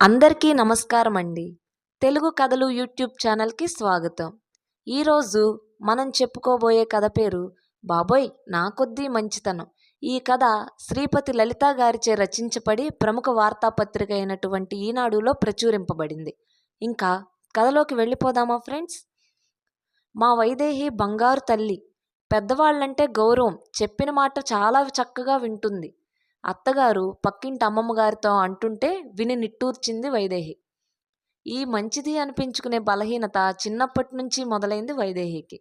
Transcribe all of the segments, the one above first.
అందరికీ నమస్కారం అండి తెలుగు కథలు యూట్యూబ్ ఛానల్కి స్వాగతం. ఈరోజు మనం చెప్పుకోబోయే కథ పేరు బాబోయ్ నా కొద్దీ మంచితనం ఈ కథ శ్రీపతి లలిత గారిచే రచించబడి ప్రముఖ వార్తాపత్రిక అయినటువంటి ఈనాడులో ప్రచురింపబడింది. ఇంకా కథలోకి వెళ్ళిపోదామా ఫ్రెండ్స్? మా వైదేహి బంగారు తల్లి పెద్దవాళ్ళంటే గౌరవం చెప్పిన మాట చాలా చక్కగా వింటుంది. అత్తగారు పక్కింటి అమ్మమ్మగారితో అంటుంటే విని నిట్టూర్చింది వైదేహి. ఈ మంచిది అనిపించుకునే బలహీనత చిన్నప్పటి నుంచి మొదలైంది వైదేహికి.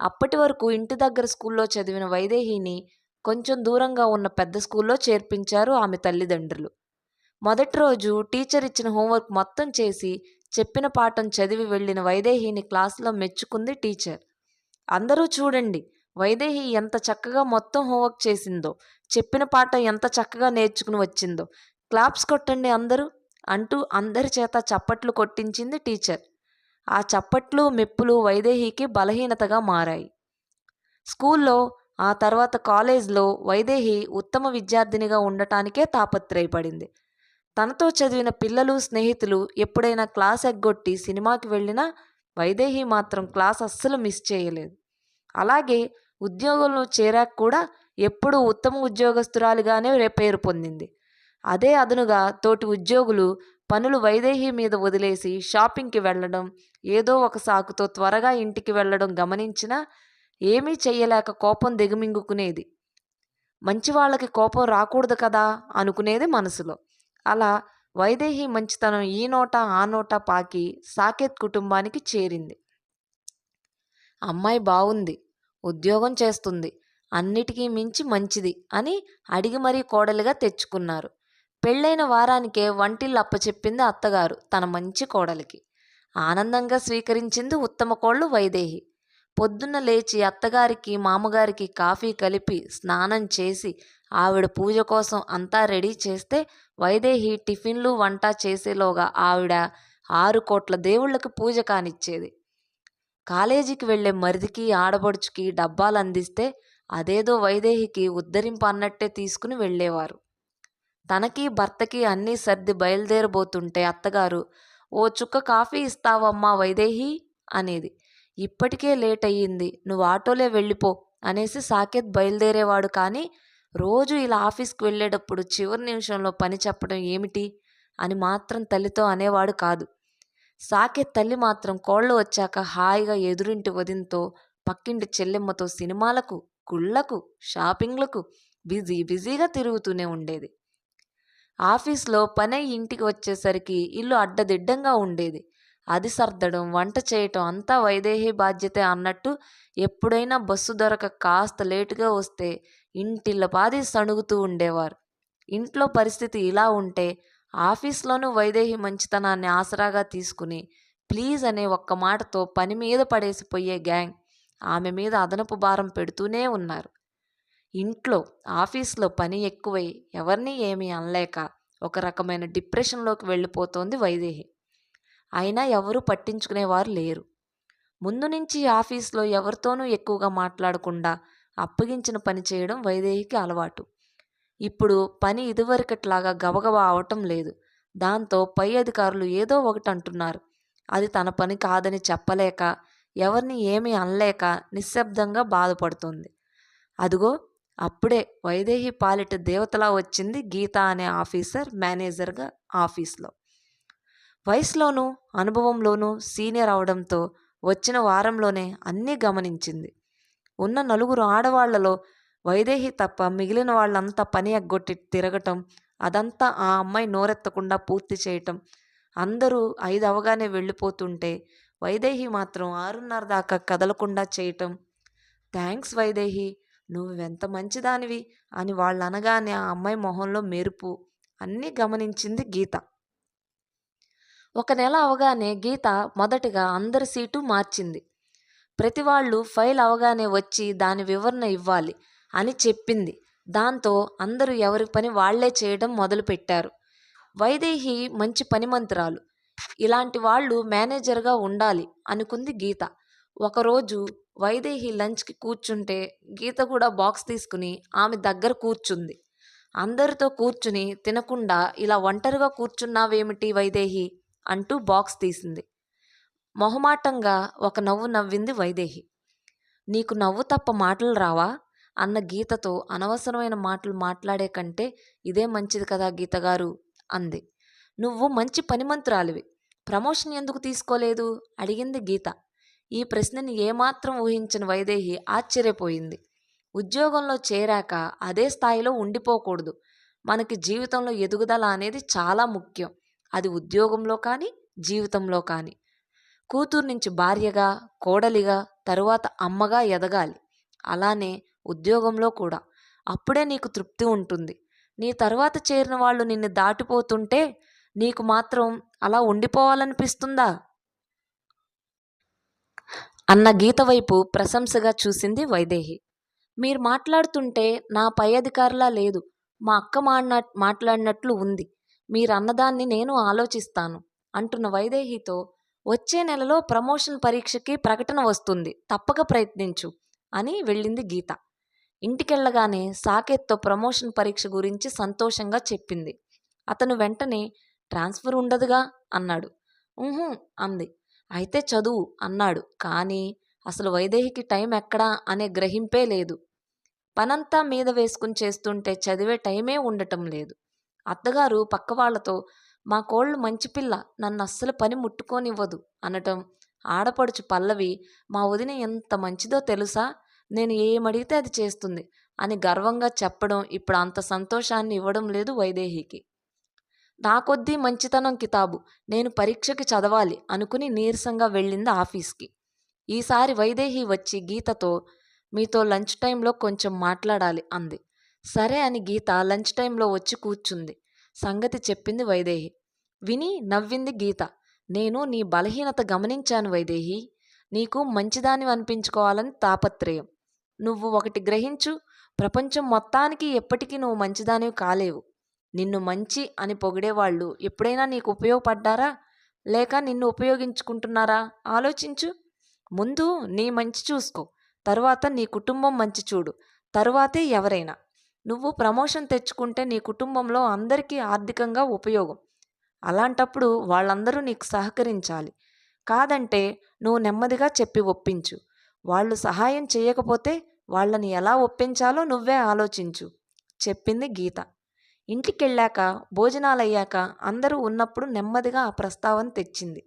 అప్పటి వరకు ఇంటి దగ్గర స్కూల్లో చదివిన వైదేహిని కొంచెం దూరంగా ఉన్న పెద్ద స్కూల్లో చేర్పించారు ఆమె తల్లిదండ్రులు. మొదటి రోజు టీచర్ ఇచ్చిన హోంవర్క్ మొత్తం చేసి చెప్పిన పాఠం చదివి వెళ్ళిన వైదేహిని క్లాసులో మెచ్చుకుంది టీచర్. అందరూ చూడండి వైదేహి ఎంత చక్కగా మొత్తం హోంవర్క్ చేసిందో చెప్పిన పాట ఎంత చక్కగా నేర్చుకుని వచ్చిందో. క్లాప్స్ కొట్టండి అందరూ అంటూ అందరి చేత చప్పట్లు కొట్టించింది టీచర్. ఆ చప్పట్లు మెప్పులు వైదేహికి బలహీనతగా మారాయి. స్కూల్లో ఆ తర్వాత కాలేజ్లో వైదేహి ఉత్తమ విద్యార్థినిగా ఉండటానికే తాపత్రయపడింది. తనతో చదివిన పిల్లలు స్నేహితులు ఎప్పుడైనా క్లాస్ ఎగ్గొట్టి సినిమాకి వెళ్ళినా వైదేహి మాత్రం క్లాస్ అస్సలు మిస్ చేయలేదు. అలాగే ఉద్యోగంలో చేరాక కూడా ఎప్పుడూ ఉత్తమ ఉద్యోగస్తురాలిగానే పేరు పొందింది. అదే అదనుగా తోటి ఉద్యోగులు పనులు వైదేహి మీద వదిలేసి షాపింగ్కి వెళ్ళడం ఏదో ఒక సాకుతో త్వరగా ఇంటికి వెళ్ళడం గమనించినా ఏమీ చెయ్యలేక కోపం దిగమింగుకునేది. మంచి వాళ్ళకి కోపం రాకూడదు కదా అనుకునేది మనసులో. అలా వైదేహి మంచితనం ఈ నోట ఆ నోట పాకి సాకేత్ కుటుంబానికి చేరింది. అమ్మాయి బాగుంది ఉద్యోగం చేస్తుంది. అన్నిటికీ మించి మంచిది అని అడిగి మరీ కోడలిగా తెచ్చుకున్నారు. పెళ్ళైన వారానికే వంటిల్లు అప్పచెప్పింది అత్తగారు తన మంచి కోడలికి. ఆనందంగా స్వీకరించింది ఉత్తమ కోళ్ళు వైదేహి. పొద్దున్న లేచి అత్తగారికి మామగారికి కాఫీ కలిపి స్నానం చేసి ఆవిడ పూజ కోసం అంతా రెడీ చేస్తే వైదేహి టిఫిన్లు వంట చేసేలోగా ఆవిడ ఆరు కోట్ల దేవుళ్ళకి పూజ కానిచ్చేది. కాలేజీకి వెళ్ళే మరిదికి ఆడబడుచుకి డబ్బాలు అందిస్తే అదేదో వైదేహికి ఉద్ధరింపు అన్నట్టే తీసుకుని వెళ్ళేవారు. తనకి భర్తకి అన్నీ సర్ది బయలుదేరబోతుంటే అత్తగారు ఓ చుక్క కాఫీ ఇస్తావమ్మా వైదేహి అనేది. ఇప్పటికే లేట్ అయ్యింది నువ్వు ఆటోలే వెళ్ళిపో అనేసి సాకేత్ బయలుదేరేవాడు. కానీ రోజు ఇలా ఆఫీస్కి వెళ్ళేటప్పుడు చివరి నిమిషంలో పని చెప్పడం ఏమిటి అని మాత్రం తల్లితో అనేవాడు కాదు. సాకే తల్లి మాత్రం కోళ్ళు వచ్చాక హాయిగా ఎదురింటి వదినతో పక్కింటి చెల్లెమ్మతో సినిమాలకు గుళ్ళకు షాపింగ్లకు బిజీ బిజీగా తిరుగుతూనే ఉండేది. ఆఫీస్లో పని ఇంటికి వచ్చేసరికి ఇల్లు అడ్డదిడ్డంగా ఉండేది. అది సర్దడం వంట చేయటం అంతా వైదేహి బాధ్యతే అన్నట్టు ఎప్పుడైనా బస్సు దొరక కాస్త లేటుగా వస్తే ఇంటిళ్ళ పాది సణుగుతూ ఉండేవారు. ఇంట్లో పరిస్థితి ఇలా ఉంటే ఆఫీస్లోనూ వైదేహి మంచితనాన్ని ఆసరాగా తీసుకుని ప్లీజ్ అనే ఒక్క మాటతో పని మీద పడేసిపోయే గ్యాంగ్ ఆమె మీద అదనపు భారం పెడుతూనే ఉన్నారు. ఇంట్లో ఆఫీస్లో పని ఎక్కువై ఎవరిని ఏమీ అనలేక ఒక రకమైన డిప్రెషన్లోకి వెళ్ళిపోతోంది వైదేహి. అయినా ఎవరూ పట్టించుకునేవారు లేరు. ముందు నుంచి ఆఫీస్లో ఎవరితోనూ ఎక్కువగా మాట్లాడకుండా అప్పగించిన పని చేయడం వైదేహికి అలవాటు. ఇప్పుడు పని ఇదివరకట్లాగా గబగబా అవటం లేదు. దాంతో పై అధికారులు ఏదో ఒకటి అంటున్నారు. అది తన పని కాదని చెప్పలేక ఎవరిని ఏమీ అనలేక నిశ్శబ్దంగా బాధపడుతుంది. అదిగో అప్పుడే వైదేహి పాలిట దేవతలా వచ్చింది గీత అనే ఆఫీసర్ మేనేజర్గా ఆఫీస్లో. వయసులోనూ అనుభవంలోనూ సీనియర్ అవడంతో వచ్చిన వారంలోనే అన్నీ గమనించింది. ఉన్న నలుగురు ఆడవాళ్ళలో వైదేహి తప్ప మిగిలిన వాళ్ళంతా పని ఎగ్గొట్టి తిరగటం అదంతా ఆ అమ్మాయి నోరెత్తకుండా పూర్తి చేయటం. అందరూ ఐదు అవగానే వెళ్ళిపోతుంటే వైదేహి మాత్రం ఆరున్నర దాకా కదలకుండా చేయటం. థ్యాంక్స్ వైదేహి నువ్వెంత మంచిదానివి అని వాళ్ళు అనగానే ఆ అమ్మాయి మొహంలో మెరుపు అన్నీ గమనించింది గీత. ఒక నెల అవగానే గీత మొదటగా అందరి సీటు మార్చింది. ప్రతి వాళ్ళు ఫైల్ అవగానే వచ్చి దాని వివరణ ఇవ్వాలి. అని చెప్పింది. దాంతో అందరూ ఎవరి పని వాళ్ళే చేయడం మొదలుపెట్టారు. వైదేహి మంచి పనిమంతురాలు. ఇలాంటి వాళ్ళు మేనేజర్గా ఉండాలి అనుకుంది గీత. ఒకరోజు వైదేహి లంచ్కి కూర్చుంటే గీత కూడా బాక్స్ తీసుకుని ఆమె దగ్గర కూర్చుంది. అందరితో కూర్చుని తినకుండా ఇలా ఒంటరిగా కూర్చున్నావేమిటి వైదేహి? అంటూ బాక్స్ తీసింది. మొహమాటంగా ఒక నవ్వు నవ్వింది వైదేహి. నీకు నవ్వు తప్ప మాటలు రావా? అన్న గీతతో అనవసరమైన మాటలు మాట్లాడే కంటే ఇదే మంచిది కదా గీతగారు అంది. నువ్వు మంచి పనిమంతురాలివి ప్రమోషన్ ఎందుకు తీసుకోలేదు? అడిగింది గీత. ఈ ప్రశ్నని ఏమాత్రం ఊహించిన వైదేహి ఆశ్చర్యపోయింది. ఉద్యోగంలో చేరాక అదే స్థాయిలో ఉండిపోకూడదు. మనకి జీవితంలో ఎదుగుదల అనేది చాలా ముఖ్యం. అది ఉద్యోగంలో కానీ జీవితంలో కానీ. కూతురు నుంచి భార్యగా కోడలిగా తరువాత అమ్మగా ఎదగాలి. అలానే ఉద్యోగంలో కూడా. అప్పుడే నీకు తృప్తి ఉంటుంది. నీ తర్వాత చేరిన వాళ్ళు నిన్ను దాటిపోతుంటే నీకు మాత్రం అలా ఉండిపోవాలనిపిస్తుందా? అన్న గీత వైపు ప్రశంసగా చూసింది వైదేహి. మీరు మాట్లాడుతుంటే నా పై అధికారులా లేదు. మా అక్క మాడిన మాట్లాడినట్లు ఉంది. మీరు అన్నదాన్ని నేను ఆలోచిస్తాను అంటున్న వైదేహితో వచ్చే నెలలో ప్రమోషన్ పరీక్షకి ప్రకటన వస్తుంది. తప్పక ప్రయత్నించు అని వెళ్ళింది గీత. ఇంటికెళ్ళగానే సాకేత్తో ప్రమోషన్ పరీక్ష గురించి సంతోషంగా చెప్పింది. అతను వెంటనే ట్రాన్స్ఫర్ ఉండదుగా అన్నాడు. ఊహు అంది. అయితే చదువు అన్నాడు. కానీ అసలు వైదేహికి టైం ఎక్కడా అనే గ్రహింపే లేదు. పనంతా మీద వేసుకుని చేస్తుంటే చదివే టైమే ఉండటం లేదు. అత్తగారు పక్కవాళ్ళతో మా కోళ్ళు మంచి పిల్ల నన్ను అస్సలు పని ముట్టుకోనివ్వదు అనటం. ఆడపడుచు పల్లవి మా వదిన ఎంత మంచిదో తెలుసా? నేను ఏమడిగితే అది చేస్తుంది అని గర్వంగా చెప్పడం ఇప్పుడు అంత సంతోషాన్ని ఇవ్వడం లేదు వైదేహికి. నా కొద్దీ మంచితనం కితాబు. నేను పరీక్షకి చదవాలి అనుకుని నీరసంగా వెళ్ళింది ఆఫీస్కి. ఈసారి వైదేహి వచ్చి గీతతో మీతో లంచ్ టైంలో కొంచెం మాట్లాడాలి అంది. సరే అని గీత లంచ్ టైంలో వచ్చి కూర్చుంది. సంగతి చెప్పింది వైదేహి. విని నవ్వింది గీత. నేను నీ బలహీనత గమనించాను వైదేహి. నీకు మంచిదాని అనిపించుకోవాలని తాపత్రయం. నువ్వు ఒకటి గ్రహించు ప్రపంచం మొత్తానికి ఎప్పటికీ నువ్వు మంచిదానివి కాలేవు. నిన్ను మంచి అని పొగిడేవాళ్ళు ఎప్పుడైనా నీకు ఉపయోగపడ్డారా? లేక నిన్ను ఉపయోగించుకుంటున్నారా? ఆలోచించు. ముందు నీ మంచి చూసుకో తరువాత నీ కుటుంబం మంచి చూడు తరువాతే ఎవరైనా. నువ్వు ప్రమోషన్ తెచ్చుకుంటే నీ కుటుంబంలో అందరికీ ఆర్థికంగా ఉపయోగం. అలాంటప్పుడు వాళ్ళందరూ నీకు సహకరించాలి. కాదంటే నువ్వు నెమ్మదిగా చెప్పి ఒప్పించు. వాళ్ళు సహాయం చేయకపోతే వాళ్ళని ఎలా ఒప్పించాలో నువ్వే ఆలోచించు చెప్పింది గీత. ఇంటికెళ్ళాక భోజనాలయ్యాక అందరూ ఉన్నప్పుడు నెమ్మదిగా ఆ ప్రస్తావన తెచ్చింది.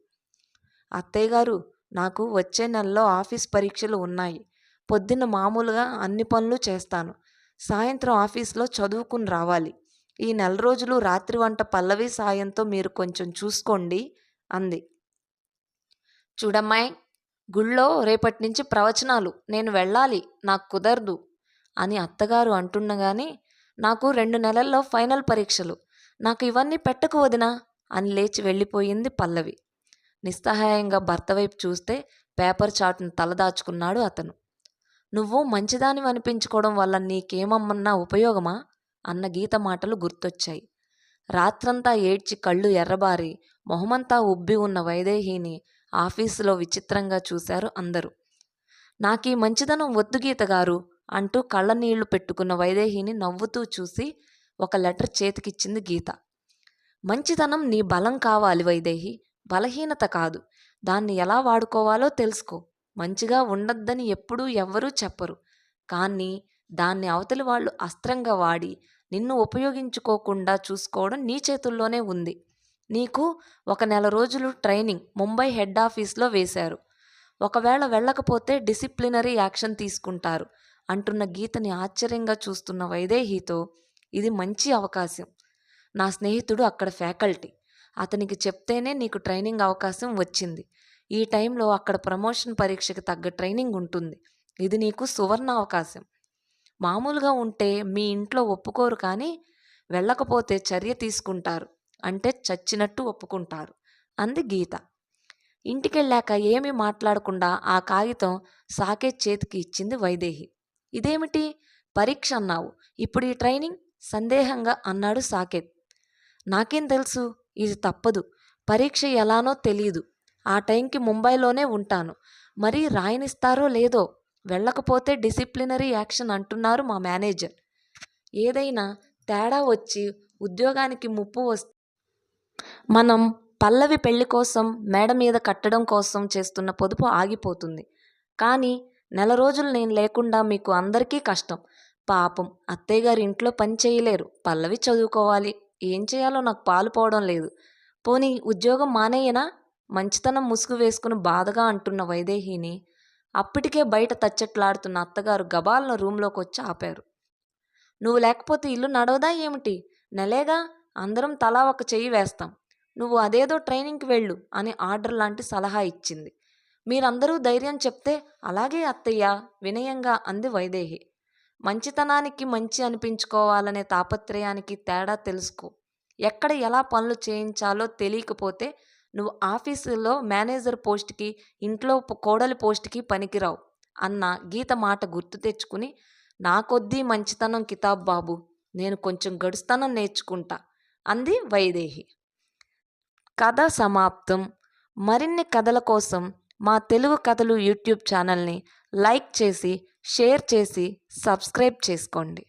అత్తయ్య గారు నాకు వచ్చే నెలలో ఆఫీస్ పరీక్షలు ఉన్నాయి. పొద్దున్న మామూలుగా అన్ని పనులు చేస్తాను. సాయంత్రం ఆఫీస్లో చదువుకుని రావాలి. ఈ నెల రోజులు రాత్రి వంట పల్లవి సాయంతో మీరు కొంచెం చూసుకోండి అంది. చూడమ్మాయి గుళ్ళో రేపటి నుంచి ప్రవచనాలు నేను వెళ్ళాలి నాకు కుదరదు అని అత్తగారు అంటుండగానే నాకు రెండు నెలల్లో ఫైనల్ పరీక్షలు నాకు ఇవన్నీ పెట్టకు వదినా అని లేచి వెళ్ళిపోయింది పల్లవి. నిస్సహాయంగా భర్త వైపు చూస్తే పేపర్ చాటును తలదాచుకున్నాడు అతను. నువ్వు మంచిదాని అనిపించుకోవడం వల్ల నీకేమమ్మన్నా ఉపయోగమా? అన్న గీత మాటలు గుర్తొచ్చాయి. రాత్రంతా ఏడ్చి కళ్ళు ఎర్రబారి మొహమంతా ఉబ్బి ఉన్న వైదేహిని ఆఫీసులో విచిత్రంగా చూశారు అందరూ. నాకీ మంచిదనం వద్దు గీత గారు అంటూ కళ్ళనీళ్ళు పెట్టుకున్న వైదేహిని నవ్వుతూ చూసి ఒక లెటర్ చేతికిచ్చింది గీత. మంచితనం నీ బలం కావాలి వైదేహి బలహీనత కాదు. దాన్ని ఎలా వాడుకోవాలో తెలుసుకో. మంచిగా ఉండొద్దని ఎప్పుడూ ఎవ్వరూ చెప్పరు. కానీ దాన్ని అవతలి వాళ్ళు అస్త్రంగా వాడి నిన్ను ఉపయోగించుకోకుండా చూసుకోవడం నీ చేతుల్లోనే ఉంది. నీకు ఒక నెల రోజులు ట్రైనింగ్ ముంబై హెడ్ ఆఫీస్లో వేశారు. ఒకవేళ వెళ్ళకపోతే డిసిప్లినరీ యాక్షన్ తీసుకుంటారు. అంటున్న గీతని ఆశ్చర్యంగా చూస్తున్న వైదేహితో ఇది మంచి అవకాశం. నా స్నేహితుడు అక్కడ ఫ్యాకల్టీ. అతనికి చెప్తేనే నీకు ట్రైనింగ్ అవకాశం వచ్చింది. ఈ టైంలో అక్కడ ప్రమోషన్ పరీక్షకి తగ్గ ట్రైనింగ్ ఉంటుంది. ఇది నీకు సువర్ణ అవకాశం. మామూలుగా ఉంటే మీ ఇంట్లో ఒప్పుకోరు కానీ వెళ్ళకపోతే చర్య తీసుకుంటారు. అంటే చచ్చినట్టు ఒప్పుకుంటారు. అంది గీత. ఇంటికెళ్ళాక ఏమీ మాట్లాడకుండా ఆ కాగితం సాకేత్ చేతికి ఇచ్చింది వైదేహి. ఇదేమిటి? పరీక్ష అన్నావు. ఇప్పుడు ఈ ట్రైనింగ్? సందేహంగా అన్నాడు సాకేత్. నాకేం తెలుసు? ఇది తప్పదు. పరీక్ష ఎలానో తెలియదు ఆ టైంకి ముంబైలోనే ఉంటాను. మరి రాయనిస్తారో లేదో? వెళ్ళకపోతే డిసిప్లినరీ యాక్షన్ అంటున్నారు మా మేనేజర్. ఏదైనా తేడా వచ్చి ఉద్యోగానికి ముప్పు వస్తే మనం పల్లవి పెళ్ళి కోసం మేడ మీద కట్టడం కోసం చేస్తున్న పొదుపు ఆగిపోతుంది. కానీ నెల రోజులు నేను లేకుండా మీకు అందరికీ కష్టం. పాపం అత్తయ్య గారు ఇంట్లో పని చేయలేరు. పల్లవి చదువుకోవాలి. ఏం చేయాలో నాకు పాలు పోవడం లేదు. పోనీ ఉద్యోగం మానేయనా? మంచితనం ముసుగు వేసుకుని బాధగా అంటున్న వైదేహిని అప్పటికే బయట తచ్చట్లాడుతున్న అత్తగారు గబాలను రూంలోకి వచ్చి ఆపారు. నువ్వు లేకపోతే ఇల్లు నడవదా ఏమిటి? నెలేగా? అందరం తలా ఒక చెయ్యి వేస్తాం. నువ్వు అదేదో ట్రైనింగ్కి వెళ్ళు అని ఆర్డర్ లాంటి సలహా ఇచ్చింది. మీరందరూ ధైర్యం చెప్తే అలాగే అత్తయ్య వినయంగా అంది వైదేహి. మంచితనానికి మంచి అనిపించుకోవాలనే తాపత్రయానికి తేడా తెలుసుకో. ఎక్కడ ఎలా పనులు చేయించాలో తెలియకపోతే నువ్వు ఆఫీసులో మేనేజర్ పోస్ట్కి ఇంట్లో కోడలి పోస్ట్కి పనికిరావు అన్న గీత మాట గుర్తు తెచ్చుకుని నా కొద్దీ మంచితనం కితాబ్ బాబు నేను కొంచెం గడుస్తానం నేర్చుకుంటా. అంది వైదేహి. కథ సమాప్తం. మరిన్ని కథల కోసం మా తెలుగు కథలు యూట్యూబ్ ఛానల్ని లైక్ చేసి షేర్ చేసి సబ్స్క్రైబ్ చేసుకోండి.